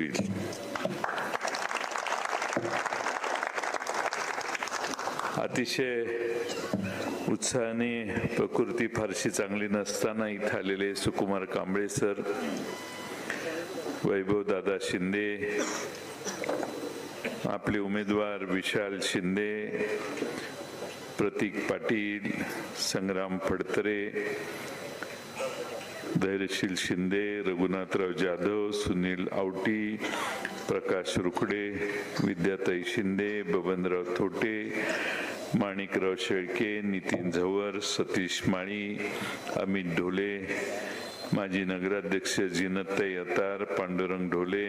होईल. अतिशय उत्साहाने प्रकृती फारशी चांगली नसताना इथं आलेले सुकुमार कांबळे सर वैभव दादा शिंदे आपले उमेदवार विशाल शिंदे प्रतीक पाटील संग्राम फडतरे धैर्यशील शिंदे रघुनाथराव जाधव सुनील आवटी प्रकाश रुकडे विद्याताई शिंदे बबनराव थोटे माणिकराव शेळके नितीन झवर सतीश माळी अमित ढोले माजी नगराध्यक्ष जिनताई अतार पांडुरंग ढोले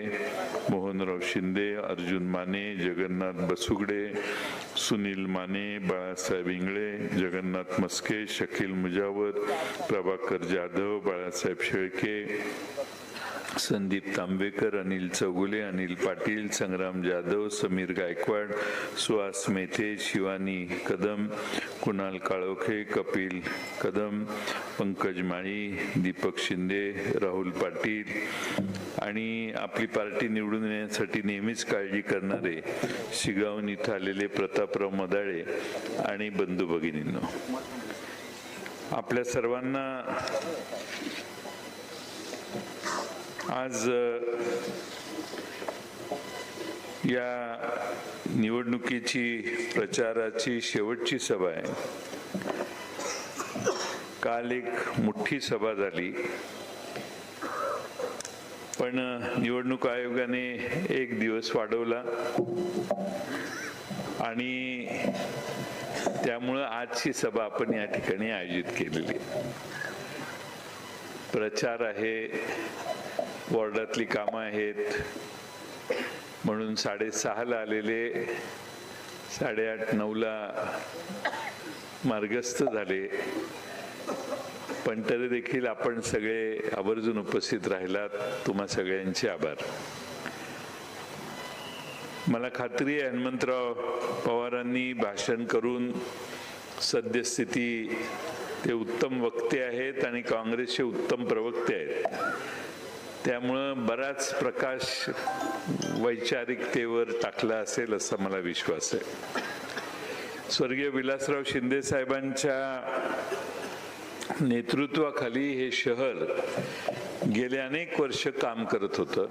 मोहनराव शिंदे अर्जुन माने जगन्नाथ बसुगडे सुनील माने बाळासाहेब इंगळे जगन्नाथ मस्के शकील मुजावर प्रभाकर जाधव बाळासाहेब शेळके संदीप तांबेकर अनिल चौगुले अनिल पाटील संग्राम जाधव समीर गायकवाड सुहास मेथे शिवानी कदम कुणाल काळोखे कपिल कदम पंकज माळी दीपक शिंदे राहुल पाटील आणि आपली पार्टी निवडून येण्यासाठी नेहमीच काळजी करणारे शिगावून इथं आलेले प्रतापराव मदाळे आणि बंधू भगिनींनो. आपल्या सर्वांना आज या निवडणुकीची प्रचाराची शेवटची सभा आहे. काल एक मोठी सभा झाली. पण निवडणूक आयोगाने एक दिवस वाढवला. आणि त्यामुळं आजची सभा आपण या ठिकाणी आयोजित केलेली प्रचार आहे. वॉर्डातली कामं आहेत. म्हणून साडेसहाला आलेले साडेआठ नऊला मार्गस्थ झाले. पण तरी देखील आपण सगळे आवर्जून उपस्थित राहिलात. तुम्हा सगळ्यांचे आभार. मला खात्री आहे हनुमंतराव पवारांनी भाषण करून सद्यस्थिती ते उत्तम वक्ते आहेत आणि काँग्रेसचे उत्तम प्रवक्ते आहेत. त्यामुळं बराच प्रकाश वैचारिकतेवर टाकला असेल असा मला विश्वास आहे. स्वर्गीय विलासराव शिंदे साहेबांच्या नेतृत्वाखाली हे शहर गेले अनेक वर्ष काम करत होतं.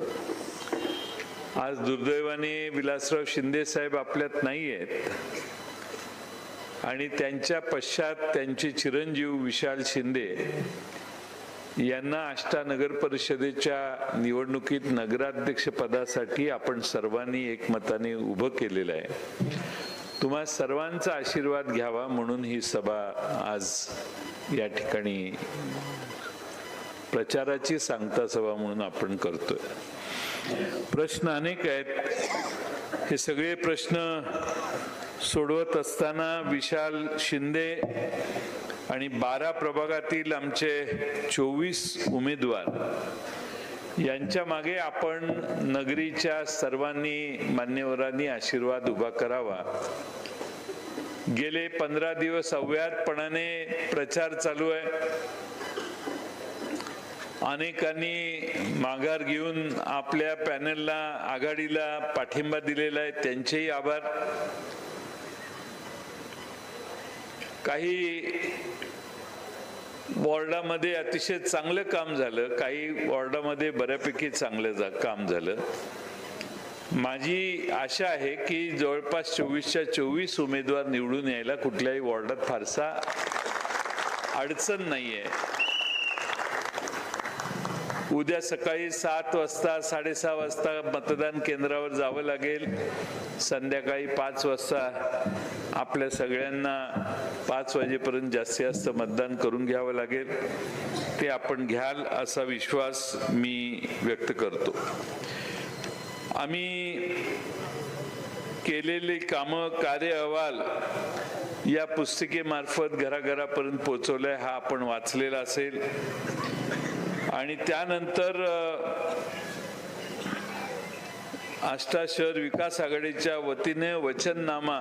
आज दुर्दैवाने विलासराव शिंदे साहेब आपल्यात नाही आहेत आणि त्यांच्या पश्चात त्यांचे चिरंजीव विशाल शिंदे यांना आष्टा नगर परिषदेच्या निवडणुकीत नगराध्यक्ष पदासाठी आपण सर्वांनी एकमताने उभं केलेलं आहे. तुम्हा सर्वांचा आशीर्वाद घ्यावा म्हणून ही सभा आज या ठिकाणी प्रचाराची सांगता सभा म्हणून आपण करतोय. प्रश्न अनेक आहेत. हे सगळे प्रश्न सोडवत असताना विशाल शिंदे आणि बारा प्रभागातील आमचे चोवीस उमेदवार यांच्या मागे आपण नगरीच्या सर्वांनी मान्यवरांनी आशीर्वाद उभा करावा. गेले पंधरा दिवस अव्याहतपणाने प्रचार चालू आहे. अनेकांनी माघार घेऊन आपल्या पॅनलला आघाडीला पाठिंबा दिलेला आहे. त्यांचेही आभार. काही वॉर्डामध्ये अतिशय चांगलं काम झालं काही वॉर्डामध्ये बऱ्यापैकी चांगलं जा काम झालं. माझी आशा आहे की जवळपास चोवीसच्या चोवीस उमेदवार निवडून यायला कुठल्याही वॉर्डात फारसा अडचण नाही आहे उद्या सकाळी सात वाजता साडेसहा वाजता मतदान केंद्रावर जावं लागेल. संध्याकाळी पाच वाजता आपल्या सगळ्यांना पाच वाजेपर्यंत जास्तीत जास्त मतदान करून घ्यावं लागेल. ते आपण घ्याल असा विश्वास मी व्यक्त करतो. आम्ही केलेले कामं कार्य अहवाल या पुस्तिकेमार्फत घराघरापर्यंत पोचवलाय हा आपण वाचलेला असेल. आणि त्यानंतर आष्टा शहर विकास आघाडीच्या वतीने वचननामा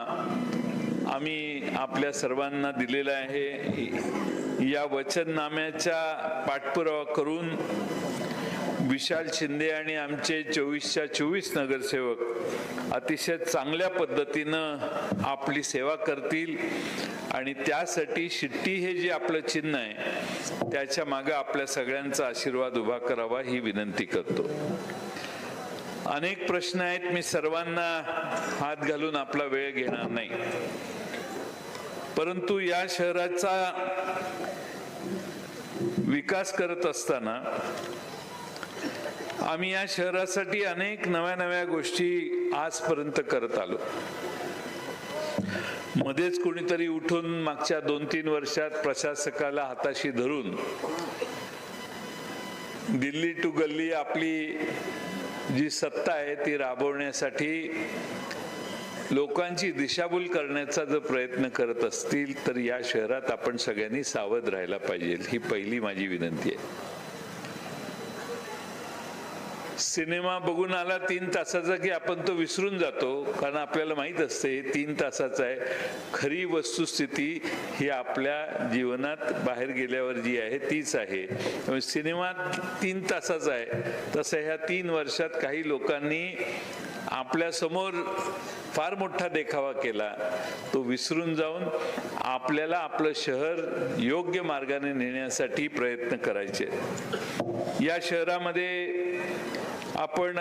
आम्ही आपल्या सर्वांना दिलेला आहे. या वचननाम्याचा पाठपुरावा करून विशाल शिंदे आणि आमचे चोवीसच्या चोवीस नगरसेवक अतिशय चांगल्या पद्धतीनं आपली सेवा करतील आणि त्यासाठी शिट्टी हे जे आपलं चिन्ह आहे त्याच्यामागे आपल्या सगळ्यांचा आशीर्वाद उभा करावा ही विनंती करतो. अनेक प्रश्न आहेत मी सर्वांना हात घालून आपला वेळ घेणार नाही. परंतु या शहराचा विकास करत असताना आम्ही या शहरासाठी अनेक नव्या नव्या गोष्टी आजपर्यंत करत आलो. मध्येच कोणीतरी उठून मागच्या दोन तीन वर्षात प्रशासकाला हाताशी धरून दिल्ली टू गल्ली आपली जी सत्ता आहे ती राबवण्यासाठी लोकांची दिशाभूल करण्याचा जर प्रयत्न करत असतील तर या शहरात आपण सगळ्यांनी सावध राहायला पाहिजे. ही पहिली माझी विनंती आहे. सिनेमा बघून आला तीन तासाचा की आपण तो विसरून जातो कारण आपल्याला माहीत असते हे तीन तासाचा आहे. खरी वस्तुस्थिती ही आपल्या जीवनात बाहेर गेल्यावर जी आहे तीच आहे. सिनेमा तीन तासाचा आहे. तसं ह्या तीन वर्षात काही लोकांनी आपल्यासमोर फार मोठा देखावा केला तो विसरून जाऊन आपल्याला आपलं शहर योग्य मार्गाने नेण्यासाठी प्रयत्न करायचे. या शहरामध्ये आपण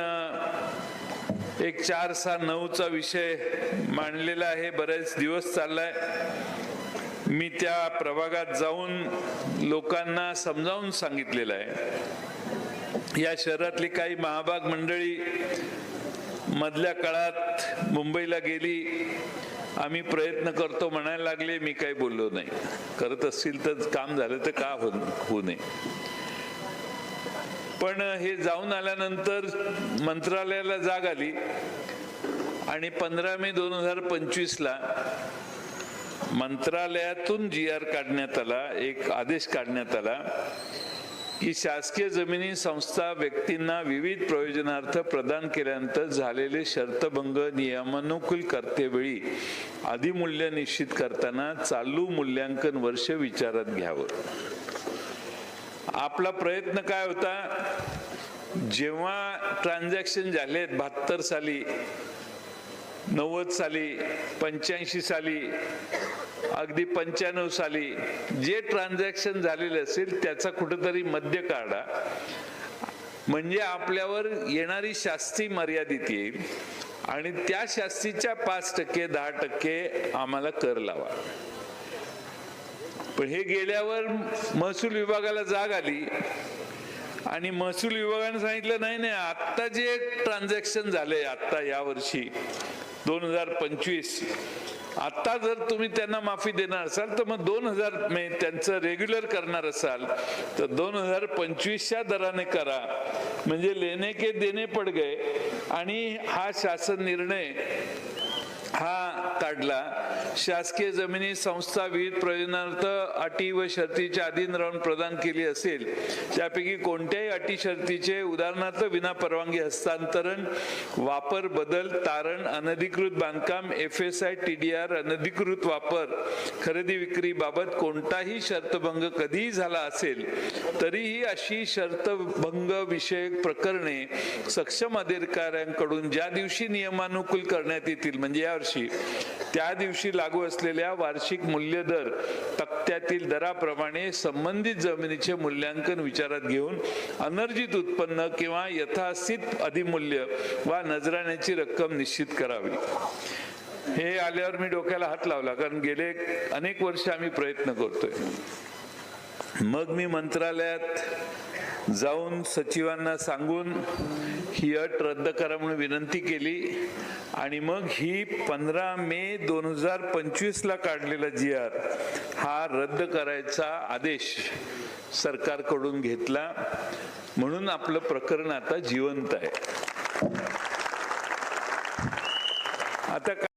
एक चार सहा नऊचा विषय मांडलेला आहे बरेच दिवस चाललाय. मी त्या प्रभागात जाऊन लोकांना समजावून सांगितलेलं आहे. या शहरातली काही महाभाग मंडळी मधल्या काळात मुंबईला गेली आम्ही प्रयत्न करतो म्हणायला लागले मी काही बोललो नाही. करत असतील तर काम झालं तर का होऊ नये. पण हे जाऊन आल्यानंतर मंत्रालयाला जाग आली आणि पंधरा मे दोन हजार पंचवीसला मंत्रालयातून जी आर काढण्यात आला एक आदेश काढण्यात आला की शासकीय जमिनी संस्था व्यक्तींना विविध प्रयोजनार्थ प्रदान केल्यानंतर झालेले शर्तभंग नियमानुकूल करतेवेळी अधिमूल्य निश्चित करताना चालू मूल्यांकन वर्ष विचारात घ्यावं. आपला प्रयत्न काय होता? जेव्हा ट्रान्झॅक्शन झालेत बहात्तर साली नव्वद साली पंच्याऐंशी साली अगदी पंच्याण्णव साली जे ट्रान्झॅक्शन झालेले असेल त्याचा कुठंतरी मध्य काढा म्हणजे आपल्यावर येणारी शास्ती मर्यादित येईल आणि त्या शास्तीच्या पाच टक्के दहा टक्के आम्हाला कर लावा. पण हे गेल्यावर महसूल विभागाला जाग आली. आणि महसूल विभागाने सांगितलं नाही नाही आत्ता जे ट्रान्झॅक्शन झाले आत्ता या वर्षी दोन हजार पंचवीस आता जर तुम्ही त्यांना माफी देणार असाल तर मग दोन हजार मे त्यांचं रेग्युलर करणार असाल तर दोन हजार पंचवीसच्या दराने करा. म्हणजे लेने के देणे पड गए. आणि हा शासन निर्णय हा काढला. शासकीय जमिनी संस्था विविध प्रयोजनार्थ अटी व शर्तीच्या अधीन राहून प्रदान केली असेल. त्यापैकी कोणत्याही अटी शर्तीचे उदाहरणार्थ विना परवानगी हस्तांतरण वापर बदल तारण अनधिकृत बांधकाम F S I T D R अनधिकृत वापर खरेदी विक्री बाबत कोणताही शर्तभंग कधीही झाला असेल तरीही अशी शर्तभंग विषयक प्रकरणे सक्षम अधिकाऱ्यांकडून ज्या दिवशी नियमानुकूल करण्यात येतील म्हणजे यावर्षी त्या दिवशी लागू असलेल्या वार्षिक मूल्य दर तक्त्यातील दराप्रमाणे संबंधित जमिनीचे मूल्यांकन विचारात घेऊन अनर्जित उत्पन्न किंवा यथास्थित अधिमूल्य वा नजराण्याची रक्कम निश्चित करावी. हे आल्यावर मी डोक्याला हात लावला कारण गेले अनेक वर्ष आम्ही प्रयत्न करतोय. मग मी मंत्रालयात जाऊन सचिवांना सांगून ही अट रद्द करा म्हणून विनंती केली. आणि मग ही पंधरा मे दोन हजार पंचवीसला काढलेला जी आर हा रद्द करायचा आदेश सरकारकडून घेतला. म्हणून आपलं प्रकरण आता जिवंत आहे. आता